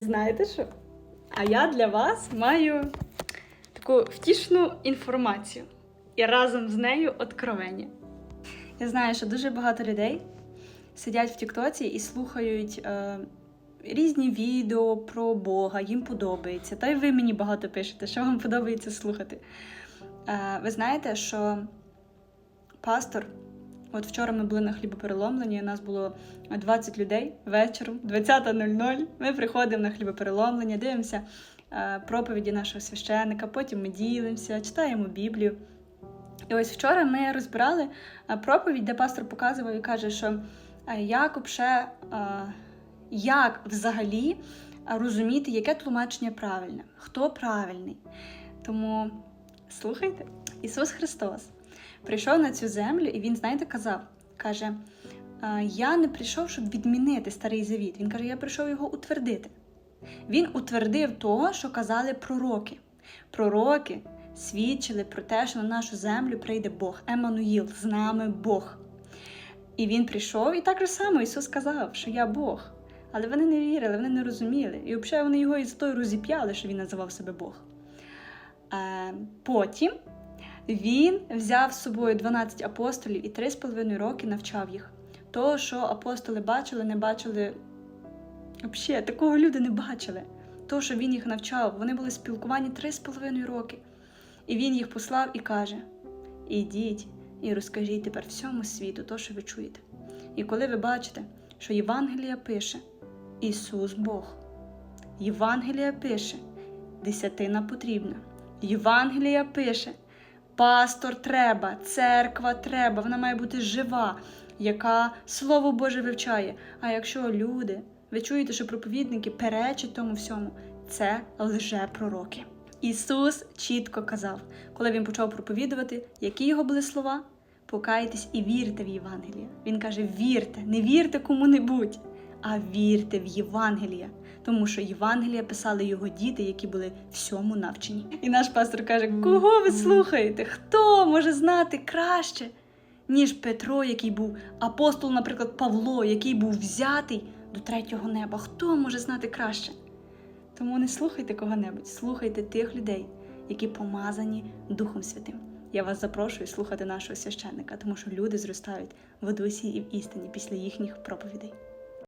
Знаєте що? А я для вас маю таку втішну інформацію і разом з нею откровення. Я знаю, що дуже багато людей сидять в Тіктоці і слухають е, різні відео про Бога, їм подобається. Та й ви мені багато пишете, що вам подобається слухати. Е, ви знаєте, що пастор От вчора ми були на хлібопереломленні, у нас було 20 людей вечором, 20.00. Ми приходимо на хлібопереломлення, дивимося е, проповіді нашого священника, потім ми ділимося, читаємо Біблію. І ось вчора ми розбирали е, проповідь, де пастор показував і каже, що е, як, вообще, е, як взагалі розуміти, яке тлумачення правильне, хто правильний. Тому слухайте, Ісус Христос прийшов на цю землю, і він, знаєте, казав, каже: Я не прийшов, щоб відмінити старий завіт. Він каже, я прийшов його утвердити. Він утвердив того, що казали пророки. Пророки свідчили про те, що на нашу землю прийде Бог, Еммануїл, з нами Бог. І він прийшов, і так же само Ісус сказав, що я Бог. Але вони не вірили, вони не розуміли. І взагалі вони його із того розіп'яли, що він називав себе Бог. Е, потім він взяв з собою 12 апостолів і 3,5 роки навчав їх. Того, що апостоли бачили, не бачили. Взагалі, такого люди не бачили. То, що він їх навчав, вони були спілкувані 3,5 роки. І він їх послав і каже: Ідіть і розкажіть тепер всьому світу то, що ви чуєте. І коли ви бачите, що Євангелія пише Ісус Бог, Євангелія пише, десятина потрібна. Євангелія пише, пастор треба, церква треба, вона має бути жива, яка Слово Боже вивчає. А якщо люди, ви чуєте, що проповідники перечать тому всьому, це лже-пророки. Ісус чітко казав, коли він почав проповідувати, які його були слова? Покайтесь і вірте в Євангеліє. Він каже: вірте, не вірте кому-небудь, а вірте в Євангеліє. Тому що Євангелія писали його діти, які були всьому навчені. І наш пастор каже: кого ви слухаєте? Хто може знати краще, ніж Петро, який був апостол, наприклад, Павло, який був взятий до третього неба? Хто може знати краще? Тому не слухайте кого-небудь, слухайте тих людей, які помазані Духом Святим. Я вас запрошую слухати нашого священника, тому що люди зростають в дусі і в істині після їхніх проповідей.